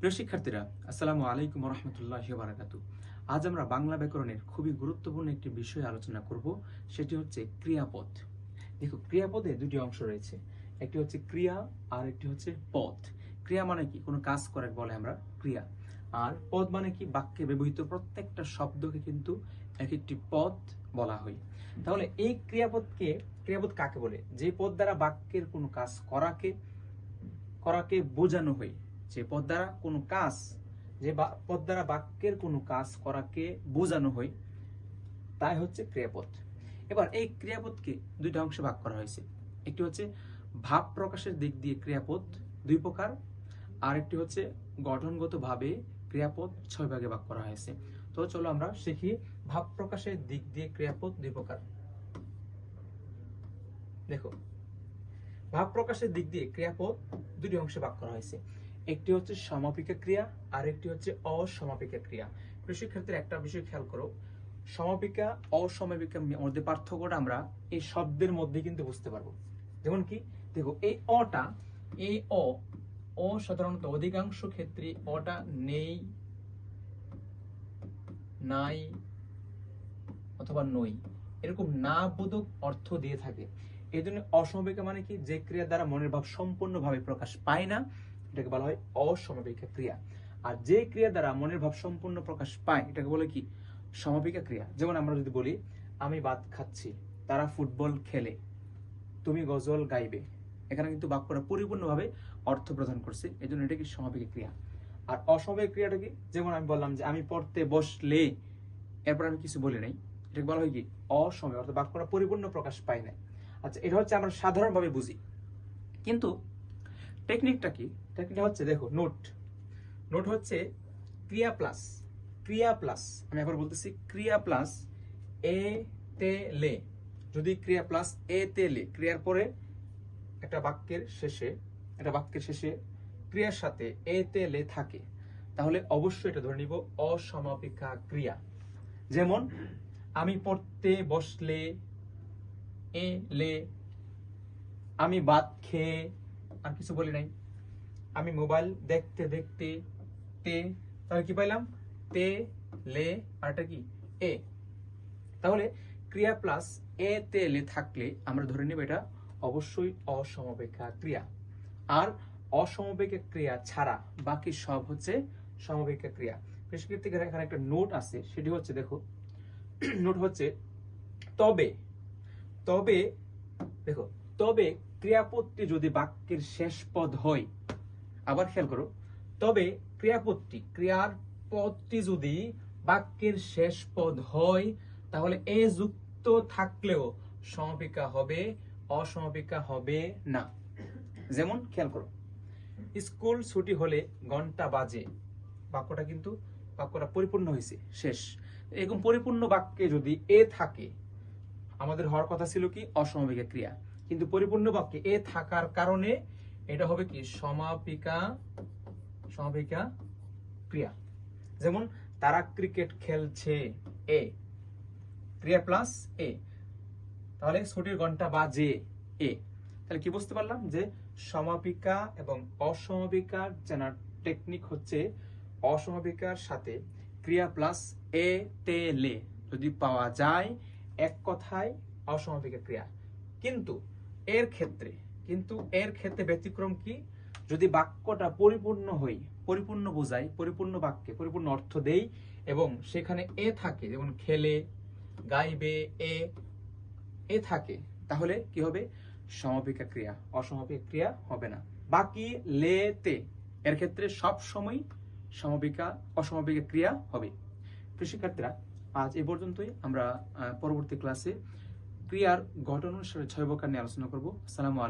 প্রিয় শিক্ষার্থীরা, আসসালামু আলাইকুম রহমতুল্লাহ বারাকাতু আজ আমরা বাংলা ব্যাকরণের খুবই গুরুত্বপূর্ণ একটি বিষয় আলোচনা করব, সেটি হচ্ছে ক্রিয়াপদ। দেখো, ক্রিয়াপদে দুটি অংশ রয়েছে, একটি হচ্ছে ক্রিয়া আর একটি হচ্ছে পদ। ক্রিয়া মানে কি? কোনো কাজ করে বলে আমরা ক্রিয়া। আর পদ মানে কি? বাক্যে ব্যবহৃত প্রত্যেকটা শব্দকে কিন্তু এক একটি পদ বলা হয়। তাহলে এই ক্রিয়াপদকে, ক্রিয়াপদ কাকে বলে? যে পদ দ্বারা বাক্যের কোনো কাজ করাকে করাকে বোঝানো হয় যে পদ দ্বারা কোনো কাজ, যে পদ দ্বারা বাক্যের কোনো কাজ করাকে বোঝানো হয়, তাই হচ্ছে ক্রিয়াপদ। এবার এই ক্রিয়াপদকে দুইটা অংশে ভাগ করা হয়েছে। একটি হচ্ছে ভাব প্রকাশের দিক দিয়ে ক্রিয়াপদ, দুই প্রকার। আর একটি হচ্ছে গঠনগতভাবে ক্রিয়াপদ, ছয় ভাগে ভাগ করা হয়েছে। তো চলো আমরা শিখি ভাব প্রকাশের দিক দিয়ে ক্রিয়াপদ, দুই প্রকার। দেখো, ভাব প্রকাশের দিক দিয়ে ক্রিয়াপদ, দুটি অংশে ভাগ করা হয়েছে। একটি হচ্ছে সমাপিকা ক্রিয়া আর একটি হচ্ছে অসমাপিকা ক্রিয়া। প্রিয় একটা বিষয় খেয়াল করো, সমাপিকা, অসমাপিকা মধ্যে পার্থক্যটা আমরা এই শব্দের মধ্যে কিন্তু বুঝতে পারব। যেমন কি, দেখো, এই অটা, এই অ অ সাধারণত অধিকাংশ ক্ষেত্রে অটা নেই, নাই, অথবা নই। এরকম না বোধক অর্থ দিয়ে থাকে। এই জন্য অসমাপিকা মানে কি? যে ক্রিয়া দ্বারা মনের ভাব সম্পূর্ণভাবে প্রকাশ পায় না এটাকে বলা হয় অসমাপিকা ক্রিয়া। আর যে ক্রিয়া দ্বারা মনের ভাব সম্পূর্ণ প্রকাশ পায়, এটাকে বলে কি? সমাপিকা ক্রিয়া। যেমন আমরা যদি বলি, আমি ভাত খাচ্ছি, তারা ফুটবল খেলে, তুমি গজল গাইবে। এখানে কিন্তু বাক্যটা পরিপূর্ণভাবে অর্থ প্রদান করছে এই জন্য এটা কি সমাপিকা ক্রিয়া? আর অসমাপিক ক্রিয়াটা কি? যেমন আমি বললাম যে, আমি পড়তে বসলে, এরপর আমি কিছু বলি নাই। এটাকে বলা হয় কি? অসময়। অর্থাৎ বাক্যটা পরিপূর্ণ প্রকাশ পায় না আচ্ছা এটা হচ্ছে আমরা সাধারণভাবে বুঝি। কিন্তু টেকনিকটা কি? টেকনিকটা হচ্ছে, দেখো নোট নোট হচ্ছে ক্রিয়া প্লাস ক্রিয়া প্লাস আমি একবার বলতেছি ক্রিয়া প্লাস এ তে লে। যদি ক্রিয়া প্লাস এ তে লে, ক্রিয়ার পরে একটা বাক্যের শেষে, একটা বাক্যের শেষে ক্রিয়ার সাথে এ তে লে থাকে, তাহলে অবশ্যই এটা ধরে নিব অসমাপিকা ক্রিয়া। যেমন, আমি পড়তে বসলে, এ লে, আমি ভাত খেয়ে আর কিছু বলি নাই। আমি মোবাইল দেখতে দেখতে তে, তাহলে কি পাইলাম? তে, লে আর এটা কি? এ। তাহলে ক্রিয়া প্লাস এ, তে, লে থাকলে আমরা ধরে নেব এটা অবশ্যই অসমবেক্ষা ক্রিয়া। আর অসমবেক্ষা ক্রিয়া ছাড়া বাকি সব হচ্ছে সমবেক্ষা ক্রিয়া। প্রেসক্রিপ্টিক এখানে একটা নোট আছে, সেটি হচ্ছে দেখো নোট হচ্ছে তবে তবে, দেখো, তবে ক্রিয়াপদটি যদি বাক্যের শেষ পদ হয়, আবার খেয়াল করো, তবে ক্রিয়াপদটি ক্রিয়ার পদটি যদি বাক্যের শেষ পদ হয়, তাহলে এ যুক্ত থাকলেও সমাপিকা হবে, অসমাপিকা হবে না। যেমন খেয়াল করো, স্কুল ছুটি হলে ঘণ্টা বাজে, বাক্যটা কিন্তু, বাক্যটা পরিপূর্ণ হয়েছে, শেষ। এরকম পরিপূর্ণ বাক্যে যদি এ থাকে, আমাদের হওয়ার কথা ছিল কি? অসমাপিকা ক্রিয়া। কিন্তু পরিপূর্ণ বাক্যে এ থাকার কারণে এটা হবে কি? সমাপিকা সমাপিকা ক্রিয়া। যেমন, তারা ক্রিকেট খেলছে, এ। ক্রিয়া প্লাস এ। তাহলে ছুটির ঘণ্টা বাজে, এ। তাহলে কি বুঝতে পারলাম? যে সমাপিকা এবং অসমাপিকার জানার টেকনিক হচ্ছে অসমাপিকার সাথে ক্রিয়া প্লাস এ, তে, লে। যদি পাওয়া যায়, এক কথায় অসমাপিকা ক্রিয়া। কিন্তু এর ক্ষেত্রে, কিন্তু এর ক্ষেত্রে ব্যতিক্রম কি? যদি বাক্যটা পরিপূর্ণ হই, পরিপূর্ণ বোঝাই, পরিপূর্ণ বাক্যে, পরিপূর্ণ অর্থ দেই, এবং সেখানে এ থাকে, যেমন খেলে, গাইবে, এ এ থাকে, তাহলে কি হবে? সমাপিকা ক্রিয়া, অসমাপিকা ক্রিয়া হবে না। বাকি লেতে এর ক্ষেত্রে সব সময় সমাপিকা, অসমাপিকা ক্রিয়া হবে। প্রিয় শিক্ষার্থীরা আজ এ পর্যন্তই। আমরা পরবর্তী ক্লাসে ক্রিয়ার গঠন অনুসারে ছয় প্রকার নিয়ে আলোচনা করব। সালাম